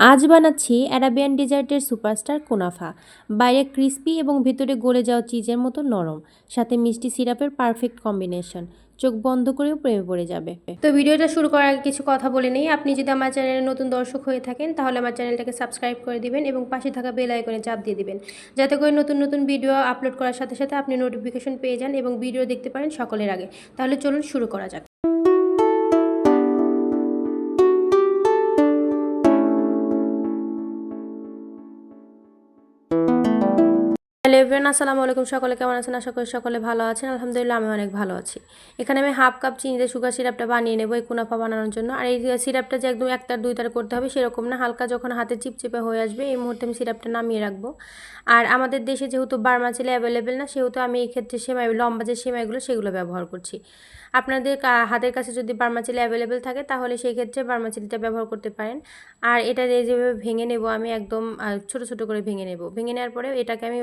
আজ বানাচ্ছি Arabian ডেজার্টের superstar কোনাফা। বাইরে ক্রিস্পি এবং ভেতরে গলে যাওয়া চিজের মতো নরম, সাথে মিষ্টি সিরাপের পারফেক্ট কম্বিনেশন। চোখ বন্ধ করেও প্রেমে পড়ে যাবে। তো ভিডিওটা শুরু করার আগে কিছু কথা বলে নেই। আপনি যদি আমার চ্যানেলে নতুন দর্শক হয়ে থাকেন, তাহলে আমার চ্যানেলটাকে সাবস্ক্রাইব করে দিবেন এবং পাশে থাকা বেল আইকনে চাপ দিয়ে দিবেন। যাতে করে নতুন নতুন ভিডিও আপলোড করার সাথে সাথে আপনি নোটিফিকেশন পেয়ে যান এবং ভিডিও দেখতে পারেন সকলের আগে। তাহলে চলুন শুরু করা যাক। এভরিওয়ান, আসসালামু আলাইকুম। সকলে কেমন আছেন? আশা করি সকলে ভালো আছেন। আলহামদুলিল্লাহ, আমি অনেক ভালো আছি। এখানে আমি হাফ কাপ চিনিতে সুগার সিরাপটা বানিয়ে নেব এই কুনাফা বানানোর জন্য। আর এই সিরাপটা যে একদম একটার দুইটার করতে হবে সেরকম না। হালকা যখন হাতে চিপচিপে হয়ে আসবে, এই মুহূর্তে আমি সিরাপটা নামিয়ে রাখব। আর আমাদের দেশে যেহেতু বার্মা চিলে অ্যাভেলেবেল না, সেহেতু আমি এই ক্ষেত্রে সেমাই, লম্বা যে সেমাইগুলো সেগুলো ব্যবহার করছি। আপনাদের হাতের কাছে যদি বার্মা চিলি অ্যাভেলেবেল থাকে, তাহলে সেই ক্ষেত্রে বার্মা চিলিটা ব্যবহার করতে পারেন। আর এটা যেভাবে ভেঙে নেব আমি একদম ছোট ছোট করে ভেঙে নেব। ভেঙে নেওয়ার পরে এটাকে আমি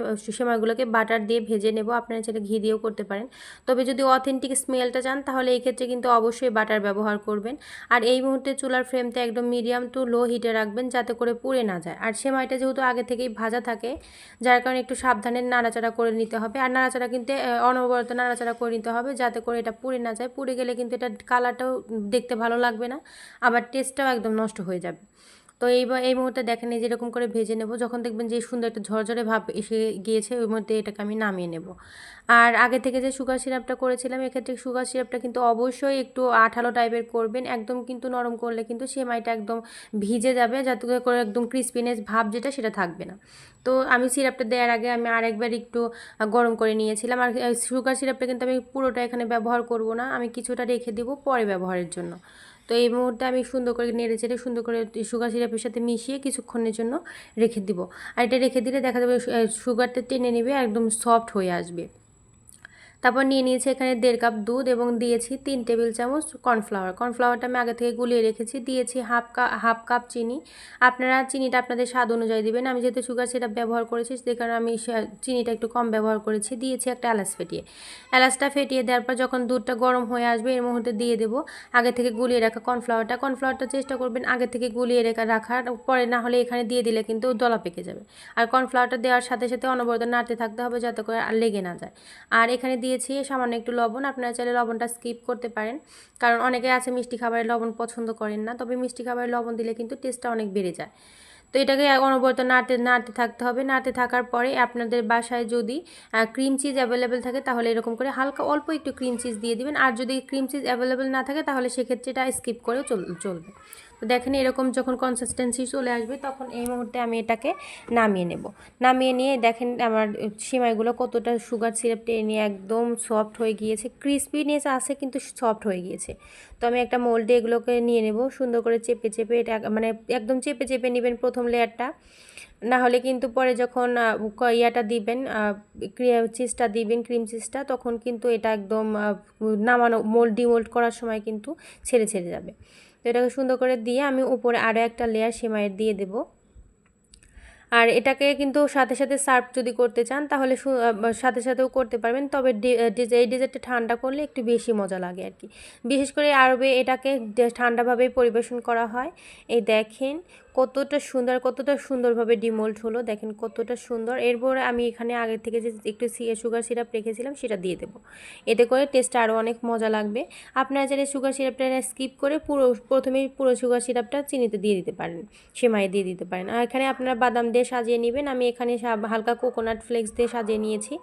সেমাইগুলোকে বাটার দিয়ে ভেজে নেব। আপনারা সেটা ঘি দিয়েও করতে পারেন। তবে যদি অথেন্টিক স্মেলটা চান, তাহলে এই ক্ষেত্রে কিন্তু অবশ্যই বাটার ব্যবহার করবেন। আর এই মুহূর্তে চুলার ফ্লেমটা একদম মিডিয়াম টু লো হিটে রাখবেন, যাতে করে পুড়ে না যায়। আর সেমাইটা যেহেতু আগে থেকেই ভাজা থাকে, যার কারণে একটু সাবধানে নাড়াচাড়া করে নিতে হবে। আর নাড়াচাড়া কিন্তু অনবরত নাড়াচাড়া করে নিতে হবে, যাতে করে এটা পুড়ে না যায়। পুড়ে গেলে কিন্তু এটা কালারটাও দেখতে ভালো লাগবে না, আবার টেস্টটাও একদম নষ্ট হয়ে যাবে। তো এই এই মুহূর্তে দেখেন এই যেরকম করে ভেজে নেব, যখন দেখবেন যে সুন্দর একটা ঝরঝরে ভাব এসে গিয়েছে, ওই মুহূর্তে এটাকে আমি নামিয়ে নেব। আর আগে থেকে যে সুগার সিরাপটা করেছিলাম, এক্ষেত্রে সুগার সিরাপটা কিন্তু অবশ্যই একটু আঠালো টাইপের করবেন, একদম কিন্তু নরম করলে কিন্তু সেমাইটা একদম ভিজে যাবে, যাতে করে একদম ক্রিসপিনেস ভাব যেটা সেটা থাকবে না। তো আমি সিরাপটা দেওয়ার আগে আমি আরেকবার একটু গরম করে নিয়েছিলাম, আর সুগার সিরাপটা কিন্তু আমি পুরোটা এখানে ব্যবহার করব না, আমি কিছুটা রেখে দেবো পরে ব্যবহারের জন্য। তো এই মুহূর্তে আমি সুন্দর করে নেড়ে চেড়ে সুন্দর করে সুগার সিরাপের সাথে মিশিয়ে কিছুক্ষণের জন্য রেখে দিব। আর এটা রেখে দিলে দেখা যাবে সুগারটা টেনে নেবে, একদম সফট হয়ে আসবে। তারপর নিয়ে নিয়েছি এখানে দেড় কাপ দুধ এবং দিয়েছি তিন টেবিল চামচ কর্নফ্লাওয়ার। কর্নফ্লাওয়ারটা আমি আগে থেকে গুলিয়ে রেখেছি। দিয়েছি হাফ কাপ হাফ কাপ চিনি। আপনারা চিনিটা আপনাদের স্বাদ অনুযায়ী দেবেন। আমি যেহেতু সুগার, সেটা ব্যবহার করেছি সে কারণে আমি চিনিটা একটু কম ব্যবহার করেছি। দিয়েছি একটা এলাচ ফেটিয়ে। এলাচটা ফেটিয়ে দেওয়ার পর যখন দুধটা গরম হয়ে আসবে, এর মুহূর্তে দিয়ে দেবো আগে থেকে গুলিয়ে রাখা কর্নফ্লাওয়ারটা। কর্নফ্লাওয়ারটা চেষ্টা করবেন আগে থেকে গুলিয়ে রেখা রাখার। পরে না হলে এখানে দিয়ে দিলে কিন্তু দলা পেকে যাবে। আর কর্নফ্লাওয়ারটা দেওয়ার সাথে সাথে অনবরত নাড়তে থাকতে হবে যাতে করে আর লেগে না যায়। আর এখানে দিয়ে দিয়েছি, সামান্য একটু লবণ। আপনারা চাইলে লবণটা স্কিপ করতে পারেন। কারণ অনেকে আছে মিষ্টি খাবারের লবণ পছন্দ করেন না। তবে মিষ্টি খাবারের লবণ দিলে কিন্তু টেস্টটা অনেক বেড়ে যায়। তো এটাকে অনবরত নাড়তে নাড়তে থাকতে হবে। নাড়তে থাকার পরে আপনাদের বাসায় যদি ক্রিম চিজ অ্যাভেলেবেল থাকে, তাহলে এরকম করে হালকা অল্প একটু ক্রিম চিজ দিয়ে দিবেন। আর যদি ক্রিম চিজ অ্যাভেলেবেল না থাকে, তাহলে সেক্ষেত্রে এটা স্কিপ করেও চলবে। দেখেন এরকম যখন কনসিস্টেন্সি চলে আসবে, তখন এই মুহূর্তে আমি এটাকে নামিয়ে নেব। নামিয়ে নিয়ে দেখেন আমার সিমাইগুলো কতটা সুগার সিরাপ টেনে নিয়ে একদম সফট হয়ে গিয়েছে। ক্রিসপিনেস আছে কিন্তু সফট হয়ে গিয়েছে। তো আমি একটা মোল্ডে এগুলোকে নিয়ে নেব, সুন্দর করে চেপে চেপে এটা মানে একদম চেপে চেপে নেবেন প্রথম লেয়ারটা না হলে কিন্তু পরে যখন ইয়াটা দিবেন চিজটা দিবেন ক্রিম চিজটা তখন কিন্তু এটা একদম নামানো মোল্ড ডিমোল্ড করার সময় কিন্তু ছেড়ে ছেড়ে যাবে। তো এটাকে সুন্দর করে দিয়ে আমি উপরে আরও একটা লেয়ার সেমাইয়ের দিয়ে দেবো। আর এটাকে কিন্তু সাথে সাথে সার্ভ যদি করতে চান, তাহলে সাথে সাথেও করতে পারবেন। তবে এই ডেজার্টটা ঠান্ডা করলে একটু বেশি মজা লাগে আর কি। বিশেষ করে আরবে এটাকে ঠান্ডাভাবেই পরিবেশন করা হয়। এই দেখেন কতটা সুন্দর, কতটা সুন্দরভাবে ডিমোল্ড হলো। দেখেন কতটা সুন্দর। এরপরে আমি এখানে আগে থেকে যে একটু সুগার সিরাপ রেখেছিলাম, সেটা দিয়ে দেবো। এতে করে টেস্টটা আরও অনেক মজা লাগবে। আপনারা চাইলে সুগার সিরাপটা স্কিপ করে পুরো, প্রথমেই পুরো সুগার সিরাপটা চিনিতে দিয়ে দিতে পারেন সেমাই দিয়ে দিতে পারেন। আর এখানে আপনারা বাদাম দিয়ে সাজিয়ে নেবেন। আমি এখানে হালকা কোকোনাট ফ্লেক্স দিয়ে সাজিয়ে নিয়েছি।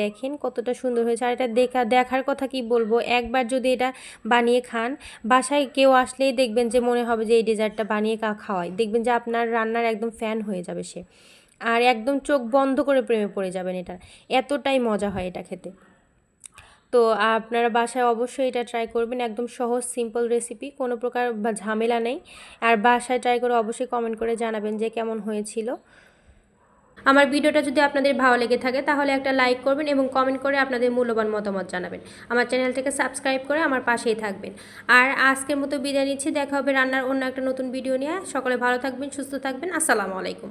দেখেন কতটা সুন্দর হয়েছে। আর এটা দেখা, দেখার কথা কি বলব? একবার যদি এটা বানিয়ে খান, বাসায় কেউ আসলেই দেখবেন যে মনে হবে যে এই ডেজার্টটা বানিয়ে কা খাওয়ায় দেখবেন যে আপনার রান্নার একদম ফ্যান হয়ে যাবে সে। আর একদম চোখ বন্ধ করে প্রেমে পড়ে যাবেন এটা। এতটাই মজা হয় এটা খেতে। তো আপনারা বাসায় অবশ্যই এটা ট্রাই করবেন। একদম সহজ সিম্পল রেসিপি কোনো প্রকার ঝামেলা নেই। আর বাসায় ট্রাই করে অবশ্যই কমেন্ট করে জানাবেন যে কেমন হয়েছিল। আমার ভিডিওটা যদি আপনাদের ভালো লেগে থাকে, তাহলে একটা লাইক করবেন এবং কমেন্ট করে আপনাদের মূল্যবান মতামত জানাবেন। আমার চ্যানেলটাকে সাবস্ক্রাইব করে আমার পাশেই থাকবেন। আর আজকের মতো বিদায় নিচ্ছি। দেখা হবে রান্নার অন্য একটা নতুন ভিডিও নিয়ে। সকলে ভালো থাকবেন, সুস্থ থাকবেন। আসসালামু আলাইকুম.